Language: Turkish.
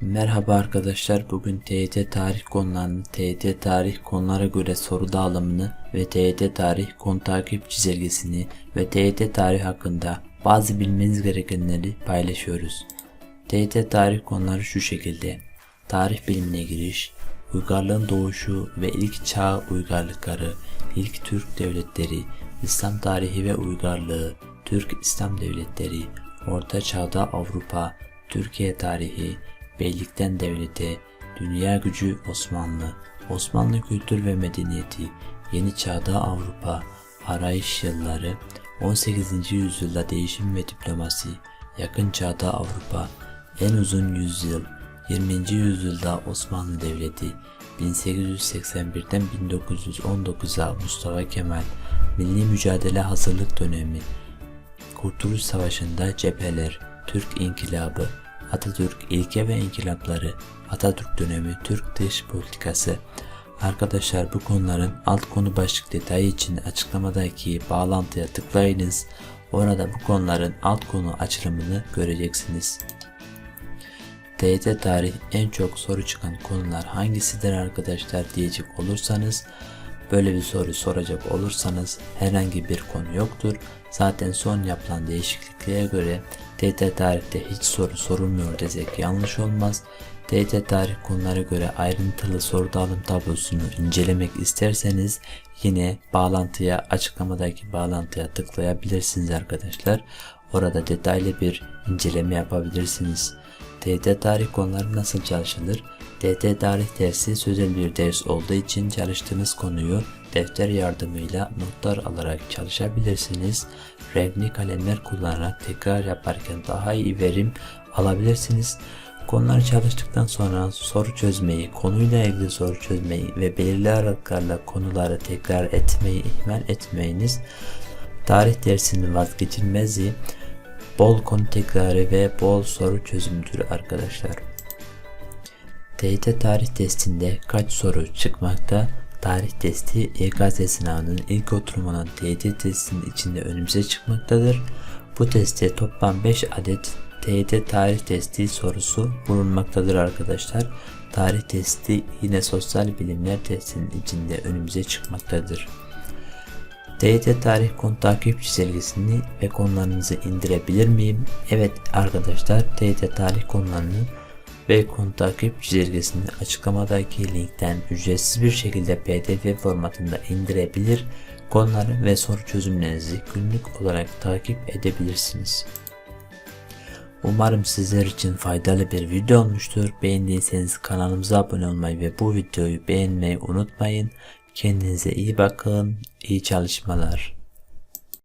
Merhaba arkadaşlar. Bugün TYT tarih konularını, TYT tarih konulara göre soru dağılımını ve TYT tarih konu takip çizelgesini ve TYT tarih hakkında bazı bilmeniz gerekenleri paylaşıyoruz. TYT tarih konuları şu şekilde. Tarih bilimine giriş, uygarlığın doğuşu ve ilk çağ uygarlıkları, ilk Türk devletleri, İslam tarihi ve uygarlığı, Türk İslam devletleri, Orta Çağda Avrupa, Türkiye tarihi, Beylikten devlete, dünya gücü Osmanlı, Osmanlı kültür ve medeniyeti, yeni çağda Avrupa, arayış yılları, 18. yüzyılda değişim ve diplomasi, yakın çağda Avrupa, en uzun yüzyıl, 20. yüzyılda Osmanlı Devleti, 1881'den 1919'a Mustafa Kemal, Milli Mücadele Hazırlık Dönemi, Kurtuluş Savaşı'nda cepheler, Türk İnkılabı, Atatürk ilke ve inkılapları, Atatürk dönemi, Türk dış politikası. Arkadaşlar bu konuların alt konu başlık detayı için açıklamadaki bağlantıya tıklayınız. Orada bu konuların alt konu açılımını göreceksiniz. TYT tarih en çok soru çıkan konular hangisidir arkadaşlar diyecek olursanız böyle bir soru soracak olursanız herhangi bir konu yoktur. Zaten son yapılan değişikliklere göre TYT tarihte hiç soru sorulmuyor desek yanlış olmaz. TYT tarih konulara göre ayrıntılı soru dağılım tablosunu incelemek isterseniz yine bağlantıya açıklamadaki bağlantıya tıklayabilirsiniz arkadaşlar. Orada detaylı bir inceleme yapabilirsiniz. TYT tarih konuları nasıl çalışılır? TYT tarih dersi sözel bir ders olduğu için çalıştığınız konuyu defter yardımıyla notlar alarak çalışabilirsiniz. Renkli kalemler kullanarak tekrar yaparken daha iyi verim alabilirsiniz. Konuları çalıştıktan sonra soru çözmeyi, konuyla ilgili soru çözmeyi ve belirli aralıklarla konuları tekrar etmeyi ihmal etmeyiniz. Tarih dersinin vazgeçilmezi bol konu tekrarı ve bol soru çözümüdür arkadaşlar. TYT tarih testinde kaç soru çıkmakta? Tarih testi YKS sınavının ilk oturumunun TYT testinin içinde önümüze çıkmaktadır. Bu testte toplam 5 adet TYT tarih testi sorusu bulunmaktadır arkadaşlar. Tarih testi yine sosyal bilimler testinin içinde önümüze çıkmaktadır. TYT tarih konu takip çizelgesini ve konularınızı indirebilir miyim? Evet arkadaşlar TYT tarih konularını ve konu takip çizelgesini açıklamadaki linkten ücretsiz bir şekilde pdf formatında indirebilir, konuları ve soru çözümlerinizi günlük olarak takip edebilirsiniz. Umarım sizler için faydalı bir video olmuştur. Beğendiyseniz kanalımıza abone olmayı ve bu videoyu beğenmeyi unutmayın. Kendinize iyi bakın. İyi çalışmalar.